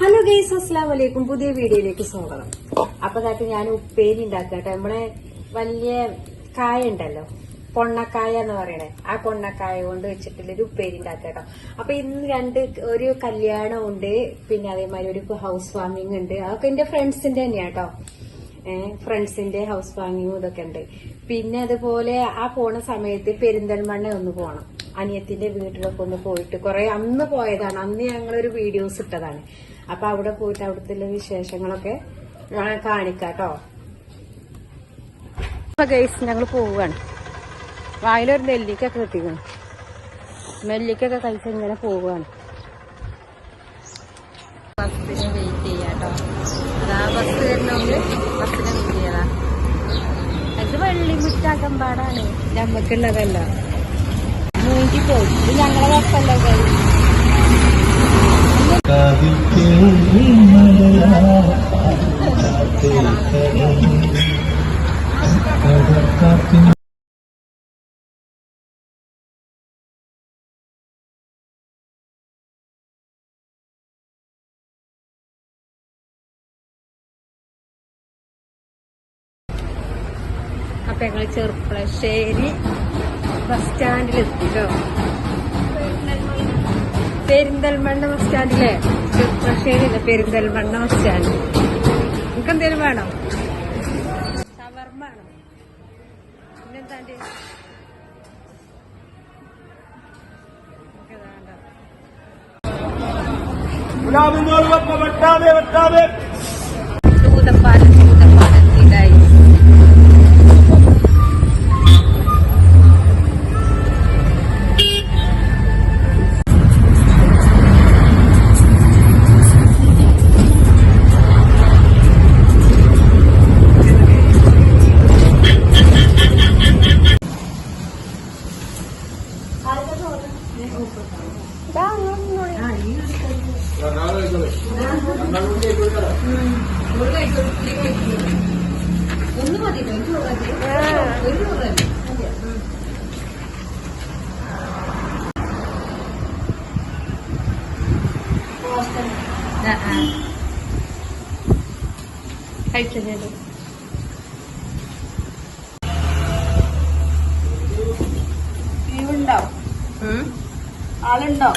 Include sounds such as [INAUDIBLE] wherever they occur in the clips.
Hello guys അസ്ലാം വലൈക്കും പുതിയ വീഡിയോയിലേക്ക് സ്വാഗതം. അപ്പൊ കാട്ടി ഞാൻ ഉപ്പേരി ഉണ്ടാക്കട്ടെ നമ്മളെ വലിയ കായ ഉണ്ടല്ലോ. പൊണ്ണക്കായ എന്ന് പറയണേ. ആ പൊണ്ണക്കായ കൊണ്ട് വെച്ചിട്ടുള്ളൊരു ഉപ്പേരി ഉണ്ടാക്കട്ടോ അപ്പൊ ഇന്ന് രണ്ട് ഒരു കല്യാണം ഉണ്ട്. പിന്നെ അതേമാതിരി ഒരു ഹൗസ് വാമിംഗ് ഉണ്ട്. അതൊക്കെ എന്റെ ഫ്രണ്ട്സിന്റെ തന്നെയാട്ടോ കേട്ടോ. ഫ്രണ്ട്സിന്റെ ഹൗസ് വാമിങ്ങും ഇതൊക്കെ ഉണ്ട്. പിന്നെ അതുപോലെ ആ പോണ സമയത്ത് പെരിന്തൽമണ്ണ ഒന്ന് പോണം. അനിയത്തിന്റെ വീട്ടിലൊക്കെ ഒന്ന് പോയിട്ട് കുറെ അന്ന് പോയതാണ്. അന്ന് ഞങ്ങളൊരു വീഡിയോസ് ഇട്ടതാണ്. അപ്പൊ അവിടെ പോയിട്ട് അവിടുത്തെ വിശേഷങ്ങളൊക്കെ ഞാൻ കാണിക്കാട്ടോ. ഗൈസ് ഞങ്ങൾ പോവുകയാണ് വായിലൊരു നെല്ലിക്കൊക്കെ കിട്ടിക്കണം. നെല്ലിക്കൊക്കെ കഴിച്ച് ഇങ്ങനെ പോവുകയാണ് ബസ്സിന് വെയിറ്റ് ചെയ്യാട്ടോ. അതാ ബസ് വരുന്നെങ്കിൽ ബസ്സിന് വെയിറ്റ് ചെയ്യതാ ഇത് വെള്ളിമുറ്റാക്കമ്പാടാണ് ഞമ്മക്കുള്ളതല്ല മൂഞ്ചി പോയി ഇത് ഞങ്ങളെ ബസ്സല്ല guys. അപ്പൊ ഞങ്ങൾ ചെറുപ്പളശ്ശേരി ബസ് സ്റ്റാൻഡിൽ എത്തിട്ടോ പെരിന്തൽമണ്ണ ബസ് സ്റ്റാൻഡിലെ? ചെറുപ്പളശ്ശേരി അല്ല പെരിന്തൽമണ്ണ ബസ് സ്റ്റാൻഡ്. നിങ്ങൾക്ക് എന്തേലും വേണോ? ഷവർമ്മ ആണോ. പിന്നെന്താണ്ട്? വെട്ടാതെ വെട്ടാതെ. ഒന്ന് മതി ഒരു കഴിച്ചത് ആളുണ്ടോ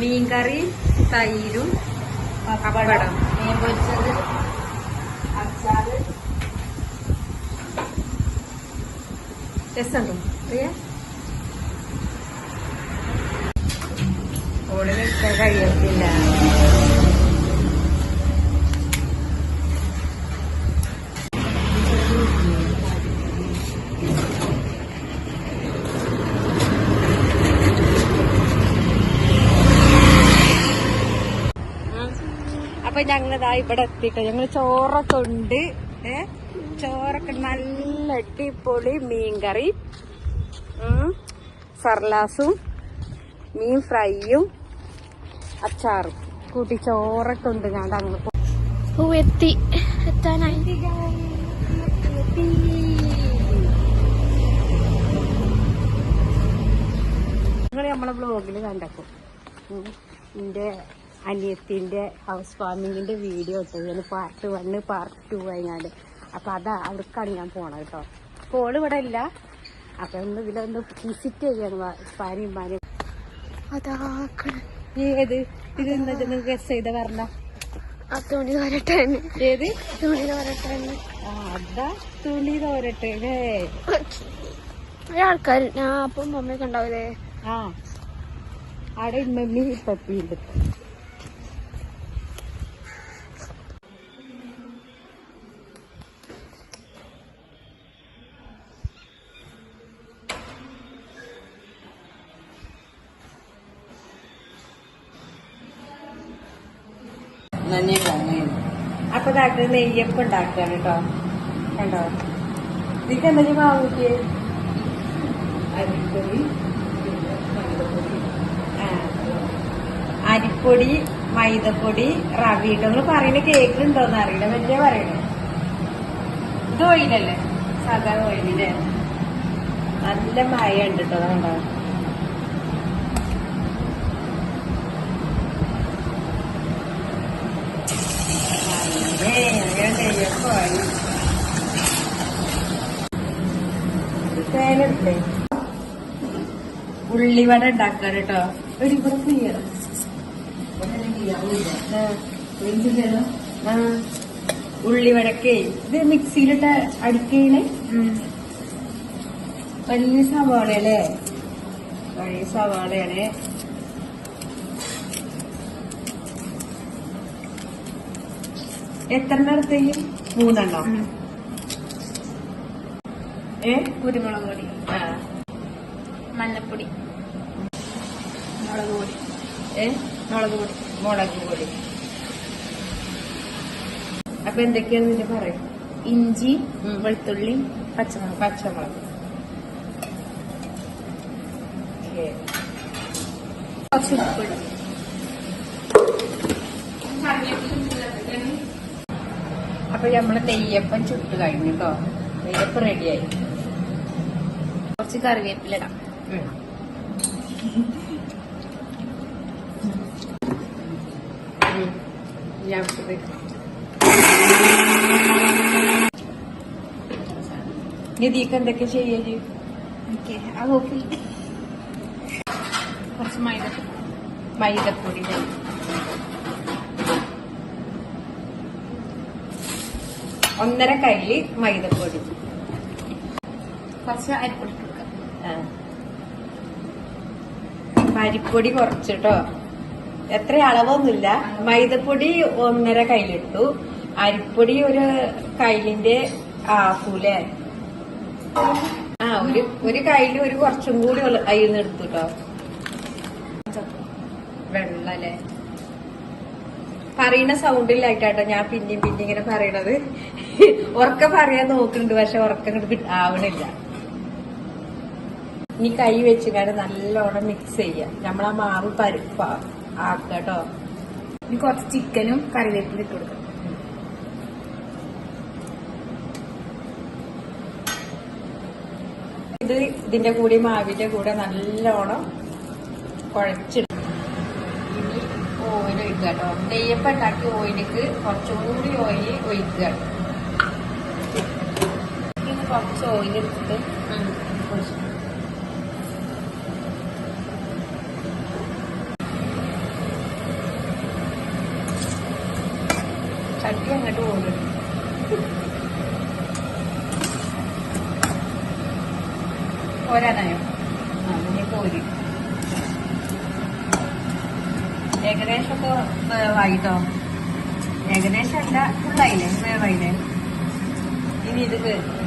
മീൻകറി തൈരും പപ്പടം. മീൻ പൊരിച്ചത് അച്ചാറ്. രസമുണ്ടോ? അറിയാ കഴിക്കാൻ കഴിയത്തില്ല. അപ്പൊ ഞങ്ങളിതാ ഇവിടെ എത്തിട്ടോ. ഞങ്ങൾ ചോറൊക്കെ ഉണ്ട്. ഏ? ചോറൊക്കെ നല്ല അടിപൊളി മീൻകറി. സർലാസും മീൻ ഫ്രൈയും അച്ചാറും. കൂട്ടി ചോറൊക്കെ ഉണ്ട് ഞാൻ അങ്ങ് എത്തി. എത്താനായി. നിങ്ങൾ നമ്മളെ ബ്ലോഗിൽ കണ്ടപ്പോ എന്റെ അനിയത്തിന്റെ ഹൗസ് ഫാമിങ്ങിന്റെ വീഡിയോ ഇട്ടത്. പാർട്ട് വണ്ണ് പാർട്ട് ടു ആയിങ്ങാണ്ട് അപ്പോൾ അതാ അവർക്കാണ് ഞാൻ പോണത് കേട്ടോ അപ്പോൾ ഇവിടെ ഇല്ല. അപ്പം ഒന്ന് ഇതിലൊന്ന് വിസിറ്റ് ചെയ്യാണ് പാനിയും പാനിയും അതാ ഏത്? ഇത് എന്താ ഗസ് ചെയ്ത പറഞ്ഞ. തുണി തോരട്ടെ ഏത്? തുണി തോരട്ടെ അതാ തുണി തോരട്ടെ. ഒരാൾക്കാർ ഞാൻ അപ്പം മമ്മിയൊക്കെ ഉണ്ടാവില്ലേ ആ. അവിടെ മമ്മി പപ്പിയുണ്ട് അപ്പൊ ഡാക്ടർ നെയ്യപ്പം ഉണ്ടാക്കുകയാണ് കേട്ടോ. കണ്ടോ? ഇതിക്ക് എന്തെങ്കിലും മാവൂട്ടിയേ അരിപ്പൊടി. അരിപ്പൊടി മൈദപ്പൊടി റവി നിങ്ങൾ പറയുന്ന കേക്ക് ഉണ്ടോന്ന് അറിയില്ല. വലിയ പറയണേ. ഇത് ഓയിലല്ലേ സാധാരണ ഓയിലല്ലേ നല്ല മഴ ഉണ്ട് കേട്ടോ കണ്ടോ? തേനെടുത്തേ ഉള്ളിവട ഉണ്ടാക്കാൻ കേട്ടോ. ഒരു കുറച്ച് ഉള്ളിവടക്കേ. ഇത് മിക്സിയിലിട്ട് അടിക്കണേ. വലിയ സവാളയല്ലേ? വലിയ സവാളയാണ്. എത്ര നേരത്തേക്ക് മൂന്നെണ്ണം. ഏ? കുരുമുളക് പൊടി. മഞ്ഞപ്പൊടി. മുളക് പൊടി. ഏ? മുളക് പൊടി. മുളക് പൊടി. അപ്പൊ എന്തൊക്കെയാണ് ഇതിന്റെ പറയും? ഇഞ്ചി. വെളുത്തുള്ളി പച്ചമുളക്. പച്ചമുളക്. കുറച്ച് ഉപ്പിടും അപ്പൊ നമ്മൾ നെയ്യപ്പം ചുട്ട് കഴിഞ്ഞു കേട്ടോ നെയ്യപ്പം റെഡിയായി കുറച്ച് കറിവേപ്പിലിടാം ഞാൻ നിധിക്ക് എന്തൊക്കെ ചെയ്യൽ കുറച്ച് മൈദ മൈദപ്പൊടി. ഒന്നര കയ്യിൽ മൈദപ്പൊടി. കുറച്ച് അരിപ്പൊടി അരിപ്പൊടി കുറച്ചിട്ടോ? എത്ര അളവൊന്നുമില്ല. മൈദപ്പൊടി ഒന്നര കയ്യിലിട്ടു അരിപ്പൊടി ഒരു കയ്യിലിന്റെ ആഫൂലെ ആ ഒരു ഒരു കയ്യിൽ ഒരു കുറച്ചും കൂടി അയ്യുന്ന് എടുത്തു കേട്ടോ വെള്ളല്ലേ? പറയുന്ന സൗണ്ടിലായിട്ടാട്ടോ ഞാൻ പിന്നെയും പിന്നെ ഇങ്ങനെ പറയണത്. ഉറക്ക പറയാൻ നോക്കുന്നുണ്ട് പക്ഷെ ഉറക്കം ആവണില്ല. ഇനി കൈ വെച്ചിട്ട് നല്ലോണം മിക്സ് ചെയ്യാം. നമ്മളാ മാവ് പരിപ്പ ആക്കട്ടോ ഇനി കുറച്ച് ചിക്കനും കറിവേപ്പിലും ഇട്ട് കൊടുക്കാം. ഇത് ഇതിന്റെ കൂടി മാവിന്റെ കൂടെ നല്ലോണം കുഴച്ചിടും. ഇനി ഓയിൽ ഒഴിക്കുക കേട്ടോ ഉണ്ടാക്കി ഓയിലേക്ക് കുറച്ചുകൂടി ഓയിൽ ഒഴിക്കുക കുറച്ച് ഓയിൽ എടുത്തിട്ട് ചട്ടി അങ്ങോട്ട് പോകുന്നു. പോരാനായോ ആ ഇനി പോരി. ഏകദേശമൊക്കെ വേവായിട്ടോ? ഏകദേശം അല്ല ഫുള്ളായില്ലേ വേവായില്ലേ? ഇനി ഇത്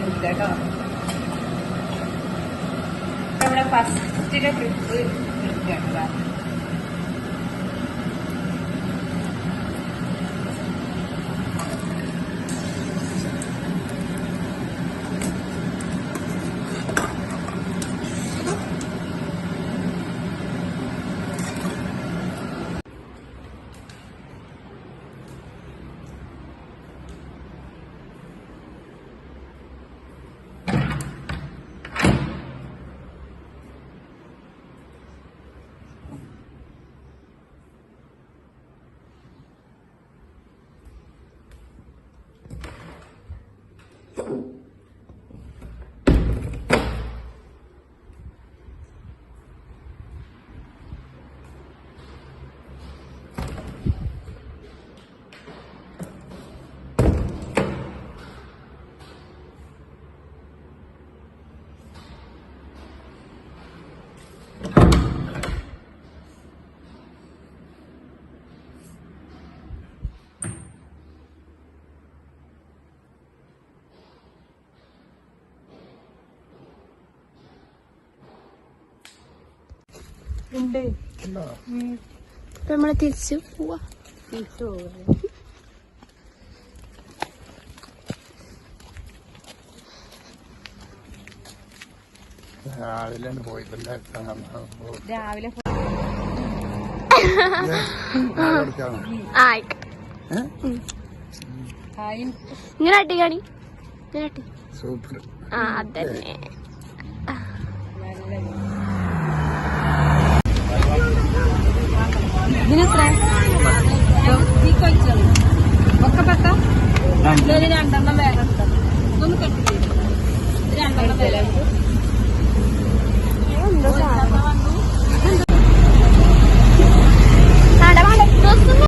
എടുക്കുക കേട്ടോ നമ്മുടെ ഫസ്റ്റിലെ ട്രിപ്പ് എടുക്കുക കേട്ടോ ഉണ്ട്. തിരിച്ചു നമ്മൾ തിരിച്ചു പോവാ. രാവിലെ പോയിട്ടില്ല. രാവിലെ [LAUGHS] ആയിക്ക ഹായ് ഇങ്ങനെ അട്ടി കാണി. ഇങ്ങനെ അട്ടി സൂപ്പർ. ആ അതന്നെ. అంటున్నామే